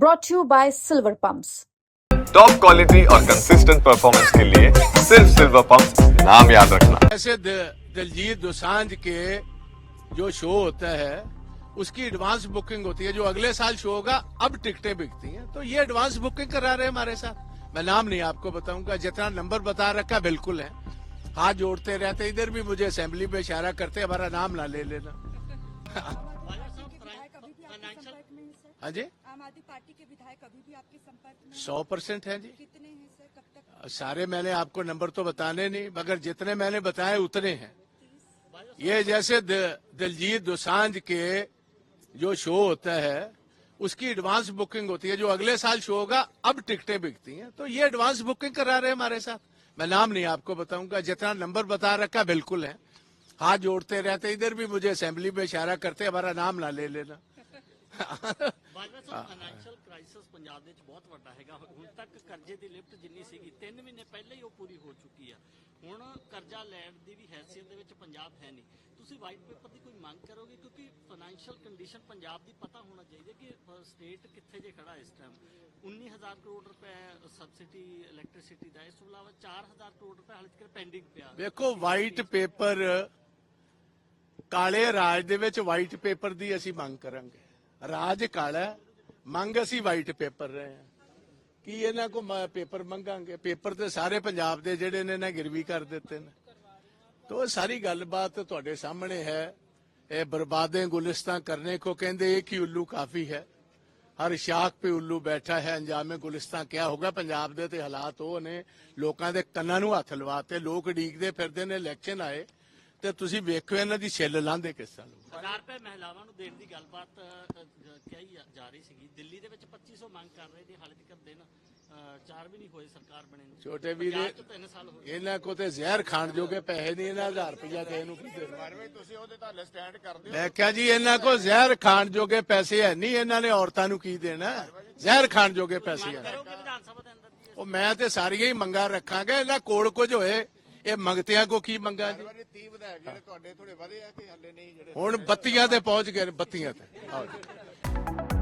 brought to you by Silver Pumps. Top quality और consistent performance के लिए सिर्फ़ सिल्वर पंप नाम याद रखना। ऐसे दिलजीत दोसांझ के जो शो होता है उसकी एडवांस बुकिंग होती है जो अगले साल शो होगा अब टिकटें बिकती हैं। तो ये एडवांस बुकिंग करा रहे हैं हमारे साथ। मैं नाम नहीं आपको बताऊँगा जितना नंबर बता रखा बिल्कुल है। हाथ जोड़ते रहते इधर भी मुझे असेंबली में इशारा करते हमारा नाम ना ले लेना। है हाँ जी। आम आदमी पार्टी के विधायक अभी भी आपके संपर्क में सौ परसेंट है जी। कितने हैं सर? कब तक? सारे मैंने आपको नंबर तो बताने नहीं मगर जितने मैंने बताए उतने हैं। ये जैसे दिलजीत दोसांझ के जो शो होता है उसकी एडवांस बुकिंग होती है जो अगले साल शो होगा अब टिकटें बिकती हैं। तो ये एडवांस बुकिंग करा रहे हैं हमारे साथ। मैं नाम नहीं आपको बताऊँगा जितना नंबर बता रखा बिल्कुल है। हाथ जोड़ते रहते इधर भी मुझे असेंबली में इशारा करते हमारा नाम ना ले लेना। ਬਾਜਵਾ ਸਾਹਿਬ ਫਾਈਨੈਂਸ਼ੀਅਲ ਕ੍ਰਾਈਸਿਸ ਪੰਜਾਬ ਦੇ ਵਿੱਚ ਬਹੁਤ ਵੱਡਾ ਹੈਗਾ। ਹੁਣ ਤੱਕ ਕਰਜ਼ੇ ਦੀ ਲਿਫਟ ਜਿੰਨੀ ਸੀਗੀ 3 ਮਹੀਨੇ ਪਹਿਲਾਂ ਹੀ ਉਹ ਪੂਰੀ ਹੋ ਚੁੱਕੀ ਆ। ਹੁਣ ਕਰਜ਼ਾ ਲੈਣ ਦੀ ਵੀ ਹੈਸੀਅਤ ਦੇ ਵਿੱਚ ਪੰਜਾਬ ਹੈ ਨਹੀਂ। ਤੁਸੀਂ ਵਾਈਟ ਪੇਪਰ ਦੀ ਕੋਈ ਮੰਗ ਕਰੋਗੇ? ਕਿਉਂਕਿ ਫਾਈਨੈਂਸ਼ੀਅਲ ਕੰਡੀਸ਼ਨ ਪੰਜਾਬ ਦੀ ਪਤਾ ਹੋਣਾ ਚਾਹੀਦਾ ਕਿ ਸਟੇਟ ਕਿੱਥੇ ਜੇ ਖੜਾ ਇਸ ਟਾਈਮ 19000 ਕਰੋੜ ਰੁਪਏ ਸਬਸਿਡੀ ਇਲੈਕਟ੍ਰਿਸਿਟੀ ਦਾ। ਇਸ ਤੋਂ ਇਲਾਵਾ 4000 ਕਰੋੜ ਰੁਪਏ ਹਾਲੇ ਤੱਕ ਪੈਂਡਿੰਗ ਪਿਆ। ਵੇਖੋ ਵਾਈਟ ਪੇਪਰ ਕਾਲੇ ਰਾਜ ਦੇ ਵਿੱਚ ਵਾਈਟ ਪੇਪਰ ਦੀ ਅਸੀਂ ਮੰਗ ਕਰਾਂਗੇ। ਰਾਜ ਕਾਲਾ ਮੰਗ ਅਸੀਂ ਵਾਈਟ ਪੇਪਰ ਰਹੇ ਹਾਂ। ਕੀ ਇਹਨਾਂ ਕੋ ਪੇਪਰ ਮੰਗਾਂਗੇ? ਪੇਪਰ ਤੇ ਸਾਰੇ ਪੰਜਾਬ ਦੇ ਜਿਹੜੇ ਨੇ ਨਾ ਗਿਰਵੀ ਕਰ ਦਿੱਤੇ ਨੇ। ਤੋ ਸਾਰੀ ਗੱਲਬਾਤ ਤੁਹਾਡੇ ਸਾਹਮਣੇ ਹੈ। ਇਹ ਬਰਬਾਦੇ ਗੁਲਿਸਤਾਂ ਕਰਨੇ ਕੋ ਕਹਿੰਦੇ ਇੱਕ ਹੀ ਉੱਲੂ ਕਾਫੀ ਹੈ। ਹਰ ਸ਼ਾਖ ਪੇ ਉੱਲੂ ਬੈਠਾ ਹੈ, ਅੰਜਾਮੇ ਗੁਲਿਸਤਾਂ ਕਿਆ ਹੋਗਾ? ਪੰਜਾਬ ਦੇ ਤੇ ਹਾਲਾਤ ਉਹ ਨੇ, ਲੋਕਾਂ ਦੇ ਕੰਨਾਂ ਨੂੰ ਹੱਥ ਲਵਾਤੇ, ਲੋਕ ਡੀਕਦੇ ਫਿਰਦੇ ਨੇ ਇਲੈਕਸ਼ਨ ਆਏ। ਤੇ ਤੁਸੀਂ ਵੇਖੋ ਇਹਨਾਂ ਦੀ ਛਿੱਲ ਲਾਂਦੇ ਕਿਸ ਤਰ੍ਹਾਂ ਲੋਕ 1000 ਰੁਪਏ ਮਹਿਲਾਵਾਂ ਨੂੰ ਦੇਣ ਦੀ ਗੱਲਬਾਤ ਕਹੀ ਜਾ- ਜਾ ਰਹੀ ਸੀਗੀ। ਦਿੱਲੀ ਦੇ ਵਿੱਚ 2500 ਮੰਗ ਕਰ ਰਹੇ ਨੇ ਹਾਲੇ ਤੱਕ ਦਿਨ ਚਾਰ ਵੀ ਨਹੀਂ ਹੋਏ ਸਰਕਾਰ ਬਣੇ ਨੂੰ। ਛੋਟੇ ਵੀਰੇ ਸਾਲ ਹੋ ਇਹਨਾਂ ਕੋ ਤੇ ਜ਼ਹਿਰ ਖਾਣ ਜੋਗੇ ਪੈਸੇ ਨਹੀਂ ਇਹਨਾਂ 1000 ਰੁਪਇਆ ਕਿਸੇ ਨੂੰ ਕੀ ਦੇਣਾ। ਮੈਂ ਕਿਹਾ ਜੀ ਇਹਨਾਂ ਕੋ ਜ਼ਹਿਰ ਖਾਣ ਜੋਗੇ ਪੈਸੇ ਹੈ ਨਹੀਂ ਇਹਨਾਂ ਨੇ ਔਰਤਾਂ ਨੂੰ ਕੀ ਦੇਣਾ? ਜ਼ਹਿਰ ਖਾਣ ਜੋਗੇ ਪੈਸੇ ਹੈ। ਕਰੋਗੇ ਵਿਧਾਨ ਸਭਾ ਦੇ ਅੰਦਰ ਦੀ ਉਹ ਮੈਂ ਤੇ ਸਾਰੀਆਂ ਹੀ ਮੰਗਾਂ ਰੱਖਾਂਗਾ ਇਹਨਾਂ ਕੋਲ ਕੁਝ ਹੋਏ। ਇਹ ਮੰਗਤਿਆਂ ਕੋ ਕੀ ਮੰਗਾਂ ਜੀ ਜਿਹੜੇ ਤੁਹਾਡੇ ਥੋੜੇ ਵਧੇ ਆ ਕਿ ਹੱਲੇ ਨਹੀਂ ਜਿਹੜੇ ਹੁਣ ਬੱਤੀਆਂ ਤੇ ਪਹੁੰਚ ਗਏ ਬੱਤੀਆਂ ਤੇ ਆਓ ਜੀ।